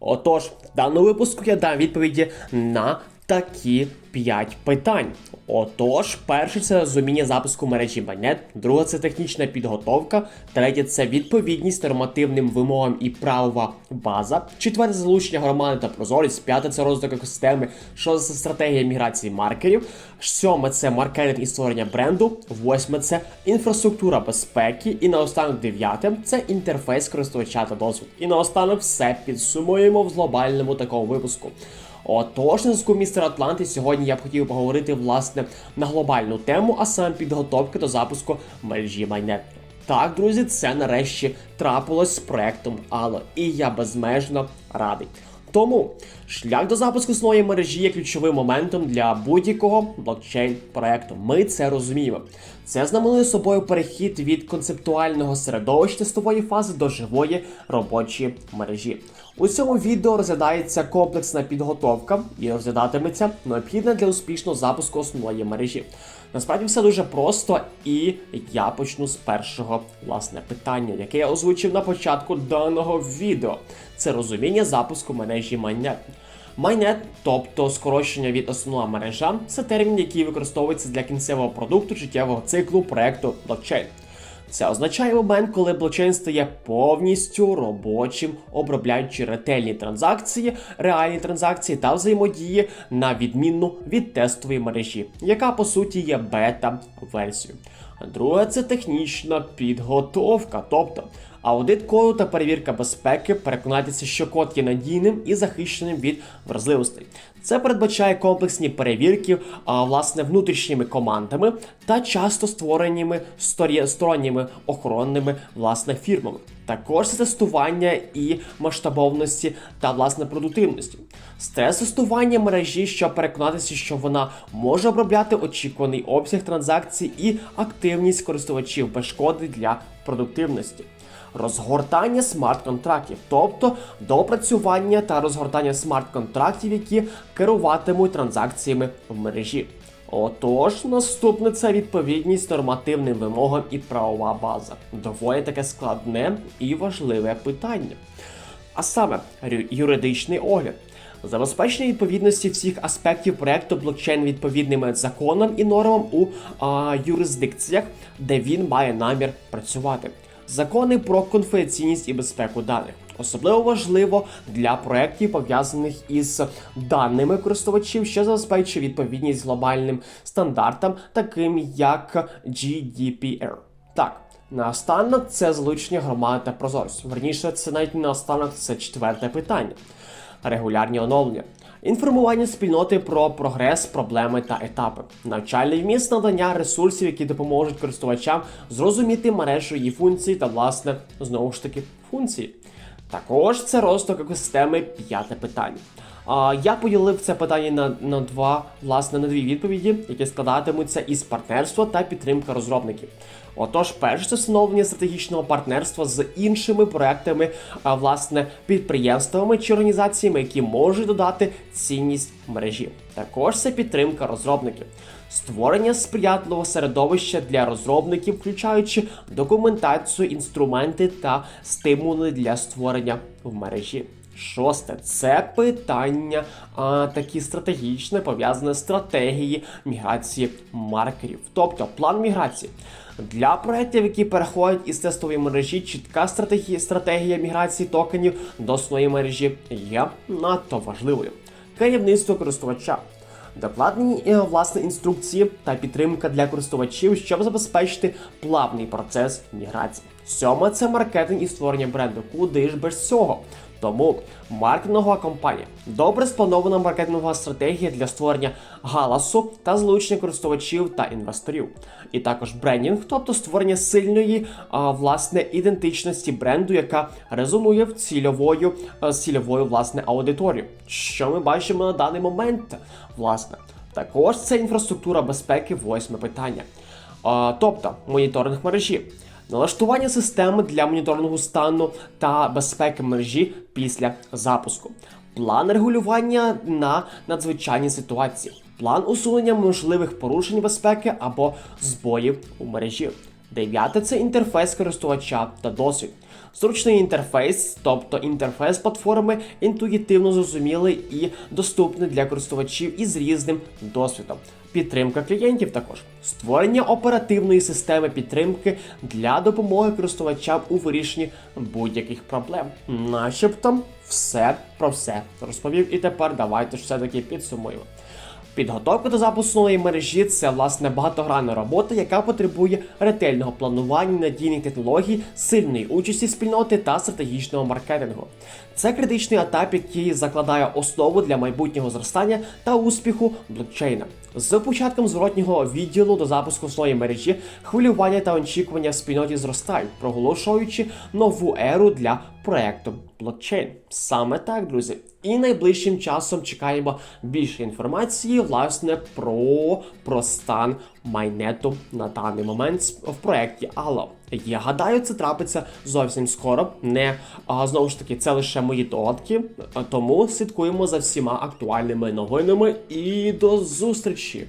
Отож, в даному випуску я дам відповіді на такі 5 питань. Отож, перше це розуміння запуску мережі Байнет, друге це технічна підготовка, третє це відповідність нормативним вимогам і правова база, четверте залучення громади та прозорість, п'яте це розвиток екосистеми, шосте стратегія міграції маркерів, сьоме це маркетинг і створення бренду, восьме це інфраструктура безпеки, і наостанок дев'яте це інтерфейс користувача та досвід. І наостанок все підсумуємо в глобальному такому випуску. Отож, на зв'язку містер Атланти, сьогодні я б хотів поговорити власне на глобальну тему, а саме підготовки до запуску мережі Майнет. Так, друзі, це нарешті трапилось з проектом Ало, і я безмежно радий. Тому шлях до запуску нової мережі є ключовим моментом для будь-якого блокчейн проекту. Ми це розуміємо. Це знаменує собою перехід від концептуального середовища тестової фази до живої робочої мережі. У цьому відео розглядається комплексна підготовка і розглядатиметься необхідна для успішного запуску основної мережі. Насправді все дуже просто, і я почну з першого власне питання, яке я озвучив на початку даного відео. Це розуміння запуску мережі Майнет. Майнет, тобто скорочення від основна мережа, це термін, який використовується для кінцевого продукту життєвого циклу проекту блокчейн. Це означає момент, коли блокчейн стає повністю робочим, обробляючи ретельні транзакції, реальні транзакції та взаємодії на відмінну від тестової мережі, яка по суті є бета-версією. Друге це технічна підготовка, тобто аудит коду та перевірка безпеки, переконатися, що код є надійним і захищеним від вразливостей. Це передбачає комплексні перевірки, а, власне, внутрішніми командами та часто створеними сторонніми охоронними власне фірмами. Також тестування і масштабовності та власне продуктивності. Стрес-тестування мережі, щоб переконатися, що вона може обробляти очікуваний обсяг транзакцій і активність користувачів без шкоди для продуктивності. Розгортання смарт-контрактів, тобто доопрацювання та розгортання смарт-контрактів, які керуватимуть транзакціями в мережі. Отож, наступне це відповідність нормативним вимогам і правова база. Доволі таке складне і важливе питання. А саме юридичний огляд. Забезпечення відповідності всіх аспектів проекту блокчейн відповідними законам і нормам у а, юрисдикціях, де він має намір працювати. Закони про конфіденційність і безпеку даних. Особливо важливо для проєктів, пов'язаних із даними користувачів, що забезпечує відповідність глобальним стандартам, таким як GDPR. Так, наостанок це залучення громади та прозорість. Верніше, це навіть не наостанок, це четверте питання. Регулярні оновлення. Інформування спільноти про прогрес, проблеми та етапи, навчальний вміст надання ресурсів, які допоможуть користувачам зрозуміти мережу її функції та, власне, знову ж таки, функції. Також це розвиток екосистеми п'яте питання. А, я поділив це питання на, на два, власне, на дві відповіді, які складатимуться із партнерства та підтримка розробників. Отож, перше це встановлення стратегічного партнерства з іншими проектами, а, власне, підприємствами чи організаціями, які можуть додати цінність мережі. Також це підтримка розробників. Створення сприятливого середовища для розробників, включаючи документацію, інструменти та стимули для створення в мережі. Шосте це питання а, такі стратегічне, пов'язане з стратегії міграції маркерів, тобто план міграції. Для проєктів, які переходять із тестової мережі, чітка стратегія, стратегія міграції токенів до своєї мережі є надто важливою. Керівництво користувача. Докладені е, власне інструкції та підтримка для користувачів, щоб забезпечити плавний процес міграції. Сьоме це маркетинг і створення бренду. Куди ж без цього? Тому маркетингова компанія, добре спланована маркетингова стратегія для створення галасу та залучення користувачів та інвесторів. І також брендінг, тобто створення сильної а, власне ідентичності бренду, яка резонує в цільовою з цільовою власне аудиторією. Що ми бачимо на даний момент, власне. Також це інфраструктура безпеки, восьме питання. А, тобто моніторинг мережі. Налаштування системи для моніторингу стану та безпеки мережі після запуску, план регулювання на надзвичайні ситуації, план усунення можливих порушень безпеки або збоїв у мережі. Дев'яте це інтерфейс користувача та досвід. Зручний інтерфейс, тобто інтерфейс платформи інтуїтивно зрозумілий і доступний для користувачів із різним досвідом. Підтримка клієнтів також створення оперативної системи підтримки для допомоги користувачам у вирішенні будь-яких проблем. Начебто, все про все розповів. І тепер давайте ж все-таки підсумуємо. Підготовка до запуску нової мережі це власне багатогранна робота, яка потребує ретельного планування, надійних технологій, сильної участі спільноти та стратегічного маркетингу. Це критичний етап, який закладає основу для майбутнього зростання та успіху блокчейна. З початком зворотнього відділу до запуску основної мережі хвилювання та очікування в спільноті зростають, проголошуючи нову еру для проекту блокчейн. Саме так, друзі. І найближчим часом чекаємо більше інформації, власне, про, про стан майнету на даний момент в проєкті Allo. Я гадаю, це трапиться зовсім скоро. Не а, знову ж таки, це лише мої догадки. Тому слідкуємо за всіма актуальними новинами і до зустрічі!